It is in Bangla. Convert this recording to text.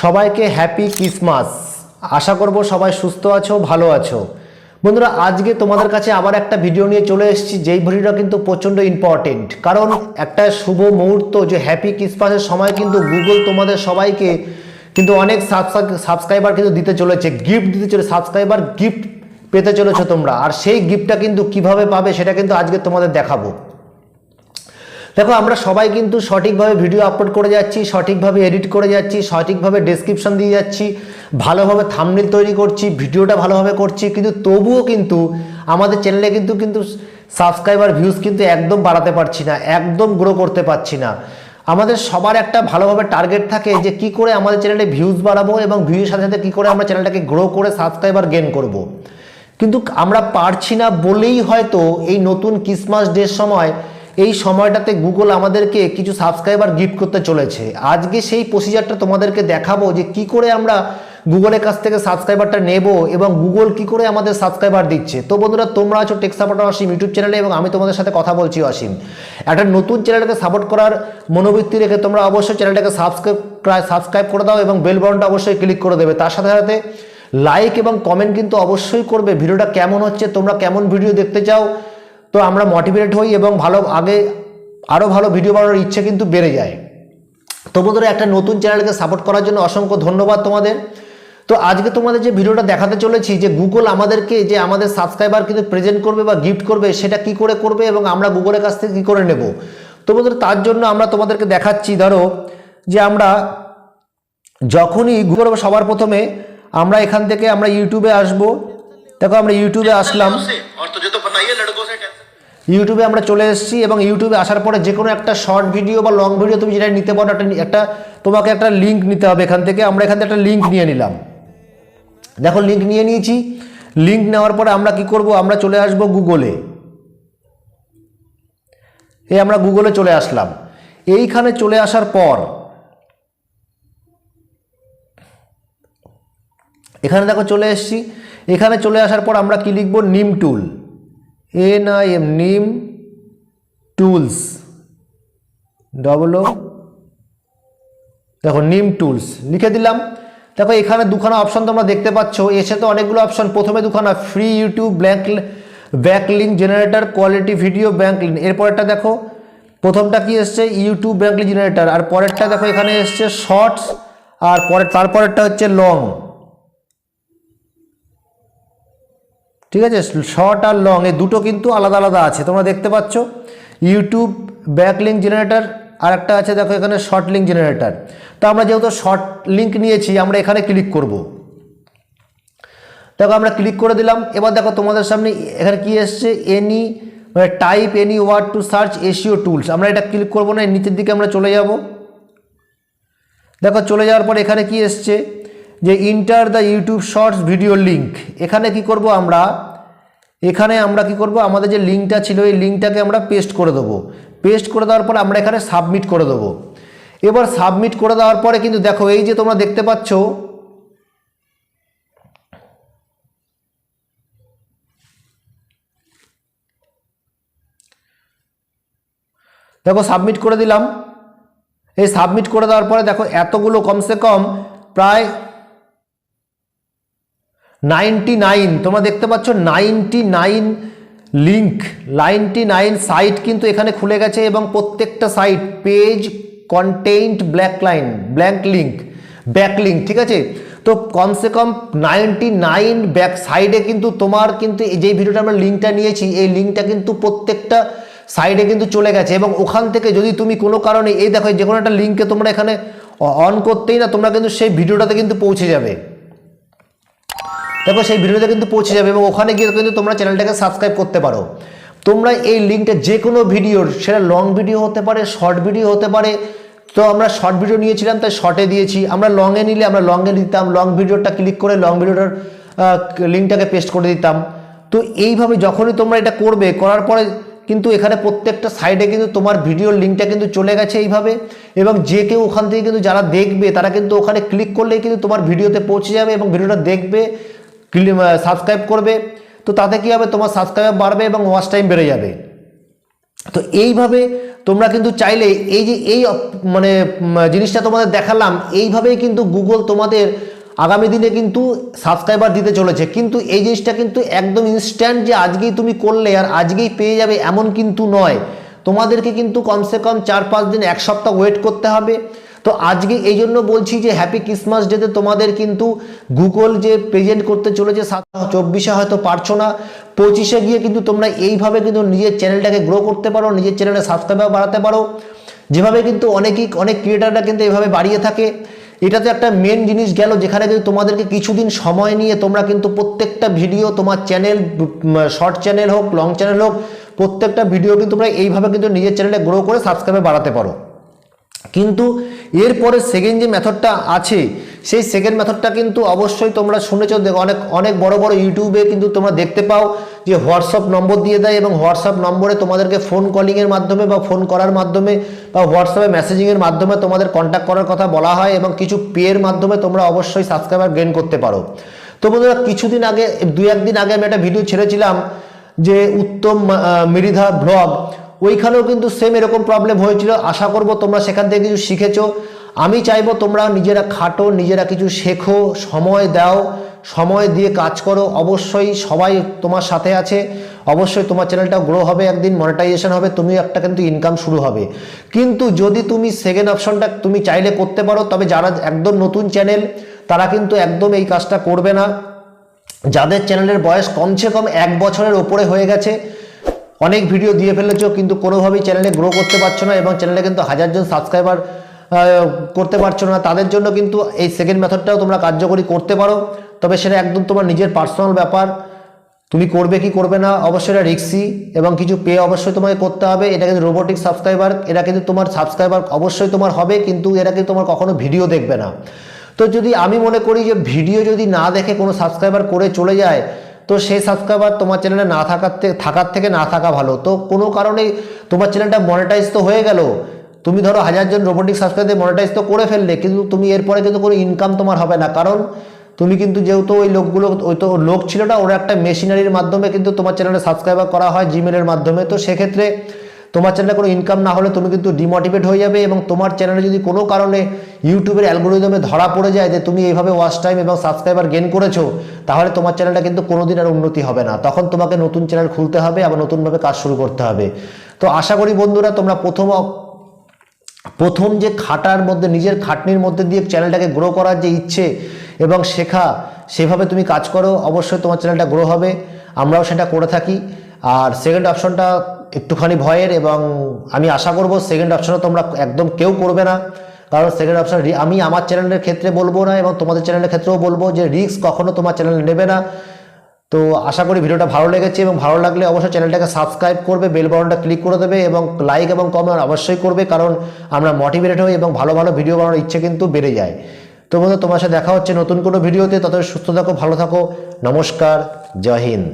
সবাইকে হ্যাপি ক্রিসমাস। আশা করব সবাই সুস্থ আছো, ভালো আছো। বন্ধুরা, আজকে তোমাদের কাছে আবার একটা ভিডিও নিয়ে চলে এসেছি, যেই ভিডিওটা কিন্তু প্রচণ্ড ইম্পর্টেন্ট কারণ একটা শুভ মুহূর্ত, যে হ্যাপি ক্রিসমাসের সময় কিন্তু গুগল তোমাদের সবাইকে কিন্তু অনেক সাবস্ক্রাইবার কিন্তু দিতে চলেছে গিফট দিতে চলে সাবস্ক্রাইবার গিফট পেতে চলেছো তোমরা। আর সেই গিফটটা কিন্তু কীভাবে পাবে, সেটা কিন্তু আজকে তোমাদের দেখাবো। দেখো, আমরা সবাই কিন্তু সঠিকভাবে ভিডিও আপলোড করে যাচ্ছি, সঠিকভাবে এডিট করে যাচ্ছি, সঠিকভাবে ডেসক্রিপশন দিয়ে যাচ্ছি, ভালোভাবে থামনেল তৈরি করছি, ভিডিওটা ভালোভাবে করছি, কিন্তু তবুও কিন্তু আমাদের চ্যানেলে কিন্তু কিন্তু সাবস্ক্রাইবার ভিউজ কিন্তু একদম বাড়াতে পারছি না, একদম গ্রো করতে পারছি না আমাদের সবার একটা ভালোভাবে টার্গেট থাকে যে কি করে আমাদের চ্যানেলে ভিউজ বাড়াবো এবং ভিউয়ের সাথে সাথে কী করে আমরা চ্যানেলটাকে গ্রো করে সাবস্ক্রাইবার গেন করব। কিন্তু আমরা পারছি না বলেই হয়তো এই নতুন ক্রিসমাস ডের সময় এই সময়টাতে গুগল আমাদেরকে কিছু সাবস্ক্রাইবার গিফট করতে চলেছে। আজকে সেই প্রসিজারটা তোমাদেরকে দেখাবো যে কি করে আমরা গুগলের কাছ থেকে সাবস্ক্রাইবারটা নেব এবং গুগল কি করে আমাদের সাবস্ক্রাইবার দিচ্ছে। তো বন্ধুরা, তোমরা আছো টেক সাপোর্টার অসীম ইউটিউব চ্যানেলে এবং আমি তোমাদের সাথে কথা বলছি অসীম একটা নতুন চ্যানেলকে সাপোর্ট করার মনোবৃত্তি রেখে তোমরা অবশ্যই চ্যানেলটাকে সাবস্ক্রাইব সাবস্ক্রাইব করে দাও এবং বেল বাটনটা অবশ্যই ক্লিক করে দেবে। তার সাথে সাথে লাইক এবং কমেন্ট কিন্তু অবশ্যই করবে। ভিডিওটা কেমন হচ্ছে, তোমরা কেমন ভিডিও দেখতে চাও তো আমরা মোটিভেট হই এবং ভালো, আগে আরও ভালো ভিডিও বানানোর ইচ্ছে কিন্তু বেড়ে যায়। তো বন্ধুরা, একটা নতুন চ্যানেলকে সাপোর্ট করার জন্য অসংখ্য ধন্যবাদ তোমাদের। তো আজকে তোমাদের যে ভিডিওটা দেখাতে চলেছি, যে গুগল আমাদেরকে, যে আমাদের সাবস্ক্রাইবার কিন্তু প্রেজেন্ট করবে বা গিফট করবে, সেটা কি করে করবে এবং আমরা গুগলের কাছ থেকে কী করে নেব? তো বন্ধুরা, তার জন্য আমরা তোমাদেরকে দেখাচ্ছি, ধরো, যে আমরা যখনই গুগল সবার প্রথমে আমরা এখান থেকে আমরা ইউটিউবে আসব। দেখো, আমরা ইউটিউবে আসলাম। ইউটিউবে আমরা চলে এসেছি এবং ইউটিউবে আসার পরে যে কোনো একটা শর্ট ভিডিও বা লং ভিডিও তুমি যেটা নিতে পারো, একটা একটা তোমাকে একটা লিঙ্ক নিতে হবে এখান থেকে। আমরা এখান থেকে একটা লিঙ্ক নিয়ে নিলাম। দেখো লিঙ্ক নিয়ে নিয়েছি। লিঙ্ক নেওয়ার পরে আমরা কি করব? আমরা চলে আসব গুগলে এই আমরা গুগলে চলে আসলাম। এইখানে চলে আসার পর এখানে দেখো চলে এসেছি। এখানে চলে আসার পর আমরা কি লিখব? NIM tool N I M NIM tools. Double O দেখো, নিম টুলস। লিখে দিলাম। দেখো, এখানে দুখানা অপশন তোমরা দেখতে পাচ্ছ। এসে তো অনেকগুলো অপশন প্রথমে দুখানা free YouTube black back link generator quality video bank link এরপরেরটা দেখো, প্রথমটা কি এসছে? ইউটিউব ব্যাঙ্ক লিঙ্ক জেনারেটর আর পরেরটা দেখো, এখানে এসছে শর্টস আর পরে তারপরেরটা হচ্ছে লং ঠিক আছে? শর্ট আর লং এই দুটো কিন্তু আলাদা আলাদা আছে। তোমরা দেখতে পাচ্ছ? ইউটিউব ব্যাক লিঙ্ক জেনারেটর আর একটা আছে, দেখো এখানে শর্ট লিঙ্ক জেনারেটর তো আমরা যেহেতু শর্ট লিঙ্ক নিয়েছি, আমরা এখানে ক্লিক করব। দেখো, আমরা ক্লিক করে দিলাম। এবার দেখো, তোমাদের সামনে এখানে কি এসছে? এনি মানে type any word to search SEO tools আমরা এটা ক্লিক করব না নিচের দিকে আমরা চলে যাব। দেখো, চলে যাওয়ার পর এখানে কি এসছে? যে enter the YouTube shorts video link এখানে কি করব আমরা? এখানে আমরা কি করব? আমাদের যে লিঙ্কটা ছিল, এই লিঙ্কটাকে আমরা পেস্ট করে দেবো। পেস্ট করে দেওয়ার পর আমরা এখানে সাবমিট করে দেবো। এবার সাবমিট করে দেওয়ার পরে কিন্তু দেখো, এই যে তোমরা দেখতে পাচ্ছ, দেখো সাবমিট করে দিলাম। এই সাবমিট করে দেওয়ার পরে দেখো, এতগুলো কমসে কম প্রায় নাইনটি নাইন, তোমরা দেখতে পাচ্ছ ninety nine link ninety nine site কিন্তু এখানে খুলে গেছে এবং প্রত্যেকটা site page content black line blank link back link ঠিক আছে? তো কমসে কম নাইনটি নাইন ব্যাক সাইডে কিন্তু তোমার কিন্তু এই যে ভিডিওটা আমরা লিঙ্কটা নিয়েছি, এই লিঙ্কটা কিন্তু প্রত্যেকটা সাইডে কিন্তু চলে গেছে এবং ওখান থেকে যদি তুমি কোনো কারণে, এই দেখো, যে কোনো একটা লিঙ্কে তোমরা এখানে অন করতেই না, তোমরা কিন্তু সেই ভিডিওটাতে কিন্তু পৌঁছে যাবে। দেখো সেই ভিডিওতে কিন্তু পৌঁছে যাবে এবং ওখানে গিয়ে কিন্তু তোমরা চ্যানেলটাকে সাবস্ক্রাইব করতে পারো। তোমরা এই লিঙ্কটা যে কোনো ভিডিওর, সেটা লং ভিডিও হতে পারে শর্ট ভিডিও হতে পারে, তো আমরা শর্ট ভিডিও নিয়েছিলাম, তাই শর্টে দিয়েছি। আমরা লংয়ে নিলে আমরা লংয়ে দিতাম লং ভিডিওটা ক্লিক করে লং ভিডিওটার লিঙ্কটাকে পেস্ট করে দিতাম। তো এইভাবে যখনই তোমরা এটা করবে, করার পরে কিন্তু এখানে প্রত্যেকটা সাইডে কিন্তু তোমার ভিডিওর লিঙ্কটা কিন্তু চলে গেছে এইভাবে। এবং যে কেউ ওখান থেকে কিন্তু যারা দেখবে, তারা কিন্তু ওখানে ক্লিক করলেই কিন্তু তোমার ভিডিওতে পৌঁছে যাবে এবং ভিডিওটা দেখবে। সাবস্ক্রাইব করবে, তো তাতে কী হবে? তোমার সাবস্ক্রাইব বাড়বে এবং ওয়াচ টাইম বেড়ে যাবে। তো এইভাবে তোমরা কিন্তু চাইলে এই যে, এই মানে জিনিসটা তোমাদের দেখালাম, এইভাবেই কিন্তু গুগল তোমাদের আগামী দিনে কিন্তু সাবস্ক্রাইবার দিতে চলেছে। কিন্তু এই জিনিসটা কিন্তু একদম ইনস্ট্যান্ট যে আজকেই তুমি করলে আর আজকেই পেয়ে যাবে এমন কিন্তু নয়। তোমাদেরকে কিন্তু কমসে কম চার পাঁচ দিন, এক সপ্তাহ ওয়েট করতে হবে। তো আজকে এই জন্য বলছি যে হ্যাপি ক্রিসমাস ডেতে তোমাদের কিন্তু গুগল যে প্রেজেন্ট করতে চলেছে সাত চব্বিশে হয়তো পারছ না, পঁচিশে গিয়ে কিন্তু তোমরা এইভাবে কিন্তু নিজের চ্যানেলটাকে গ্রো করতে পারো, নিজের চ্যানেলে সাবস্ক্রাইবার বাড়াতে পারো। যেভাবে কিন্তু অনেকেই, অনেক ক্রিয়েটাররা কিন্তু এভাবে বাড়িয়ে থাকে। এটা তো একটা মেন জিনিস গেল, যেখানে কিন্তু তোমাদেরকে কিছুদিন সময় নিয়ে তোমরা কিন্তু প্রত্যেকটা ভিডিও তোমার চ্যানেল শর্ট চ্যানেল হোক লং চ্যানেল হোক, প্রত্যেকটা ভিডিও কিন্তু তোমরা এইভাবে কিন্তু নিজের চ্যানেলে গ্রো করে সাবস্ক্রাইবার বাড়াতে পারো। কিন্তু এরপরে সেকেন্ড যে মেথডটা আছে, সেই সেকেন্ড মেথডটা কিন্তু অবশ্যই তোমরা শুনেছো, দেখো, অনেক অনেক বড় বড় ইউটিউবে কিন্তু তোমরা দেখতে পাও যে হোয়াটসঅ্যাপ নম্বর দিয়ে দেয় এবং হোয়াটসঅ্যাপ নম্বরে তোমাদেরকে ফোন কলিংয়ের মাধ্যমে বা ফোন করার মাধ্যমে বা হোয়াটসঅ্যাপে মেসেজিংয়ের মাধ্যমে তোমাদের কন্ট্যাক্ট করার কথা বলা হয় এবং কিছু পেয়ের মাধ্যমে তোমরা অবশ্যই সাবস্ক্রাইবার গেইন করতে পারো। তো বন্ধুরা, কিছুদিন আগে দু একদিন আগে আমি একটা ভিডিও ছেড়েছিলাম যে উত্তম মৃধা ব্লগ ওইখানেও কিন্তু সেম এরকম প্রবলেম হয়েছিল। আশা করব তোমরা সেখান থেকে কিছু শিখেছো। আমি চাইব তোমরা নিজেরা খাটো, নিজেরা কিছু শেখো, সময় দাও, সময় দিয়ে কাজ করো। অবশ্যই সবাই তোমার সাথে আছে। অবশ্যই তোমার চ্যানেলটা গ্রো হবে, একদিন মনিটাইজেশন হবে তুমি একটা কিন্তু ইনকাম শুরু হবে। কিন্তু যদি তুমি সেকেন্ড অপশনটা তুমি চাইলে করতে পারো, তবে যারা একদম নতুন চ্যানেল তারা কিন্তু একদম এই কাজটা করবে না। যাদের চ্যানেলের বয়স কমসে কম এক বছরের ওপরে হয়ে গেছে অনেক ভিডিও দিয়ে ফেলেছো, কিন্তু কোনোভাবেই চ্যানেলে গ্রো করতে পারছ না এবং চ্যানেলে কিন্তু হাজারজন সাবস্ক্রাইবার করতে পারছ না। তাদের জন্য কিন্তু এই সেকেন্ড মেথডটাও তোমরা কার্যকরী করতে পারো। তবে সেটা একদম তোমার নিজের পার্সোনাল ব্যাপার। তুমি করবে কি করবে না, অবশ্যই এটা রিক্সি এবং কিছু পে অবশ্যই তোমাকে করতে হবে। এটা কিন্তু রোবোটিক সাবস্ক্রাইবার এটা কিন্তু তোমার সাবস্ক্রাইবার অবশ্যই তোমার হবে, কিন্তু এরা কিন্তু তোমার কখনো ভিডিও দেখবে না। তো যদি আমি মনে করি যে ভিডিও যদি না দেখে কোনো সাবস্ক্রাইবার করে চলে যায় তো সেই সাবস্ক্রাইবার তোমার চ্যানেলে না থাকার থেকে থাকার থেকে না থাকা ভালো। তো কোনো কারণে তোমার চ্যানেলটা মনিটাইজ তো হয়ে গেল। তুমি ধরো হাজারজন রোবোটিক সাবস্ক্রাইবার মনিটাইজ তো করে ফেললে, কিন্তু তুমি এরপরে কিন্তু কোনো ইনকাম তোমার হবে না। কারণ তুমি কিন্তু যেহেতু ওই লোকগুলো, ওই তো লোক ছিল না, ওরা একটা মেশিনারির মাধ্যমে কিন্তু তোমার চ্যানেলে সাবস্ক্রাইবার করা হয় জিমেলের মাধ্যমে। তো সেক্ষেত্রে তোমার চ্যানেলে কোনো ইনকাম না হলে তুমি কিন্তু ডিমোটিভেট হয়ে যাবে এবং তোমার চ্যানেলে যদি কোনো কারণে ইউটিউবের অ্যালগোরিদমে ধরা পড়ে যায় যে তুমি এইভাবে ওয়াচ টাইম এবং সাবস্ক্রাইবার গেন করেছ, তাহলে তোমার চ্যানেলটা কিন্তু কোনোদিন আর উন্নতি হবে না। তখন তোমাকে নতুন চ্যানেল খুলতে হবে, আবার নতুনভাবে কাজ শুরু করতে হবে। তো আশা করি বন্ধুরা, তোমরা প্রথম প্রথম যে খাটার মধ্যে, নিজের খাটনির মধ্যে দিয়ে চ্যানেলটাকে গ্রো করার যে ইচ্ছে এবং শেখা, সেভাবে তুমি কাজ করো। অবশ্যই তোমার চ্যানেলটা গ্রো হবে। আমরাও সেটা করে থাকি। আর সেকেন্ড অপশনটা একটুখানি ভয়ের এবং আমি আশা করব সেকেন্ড অপশনও তোমরা একদম কেউ করবে না। কারণ সেকেন্ড অপশন আমি আমার চ্যানেলের ক্ষেত্রে বলব না এবং তোমাদের চ্যানেলের ক্ষেত্রেও বলব যে রিস্ক কখনো তোমার চ্যানেল নেবে না। তো আশা করি ভিডিওটা ভালো লেগেছে এবং ভালো লাগলে অবশ্যই চ্যানেলটাকে সাবস্ক্রাইব করবে বেল বাটনটা ক্লিক করে দেবে এবং লাইক এবং কমেন্ট অবশ্যই করবে কারণ আমরা মোটিভেটেড হই এবং ভালো ভালো ভিডিও বানানোর ইচ্ছে কিন্তু বেড়ে যায়। তো বন্ধু, তোমার সাথে দেখা হচ্ছে নতুন কোনো ভিডিওতে তত সুস্থ থাকো, ভালো থাকো। নমস্কার, জয় হিন্দ।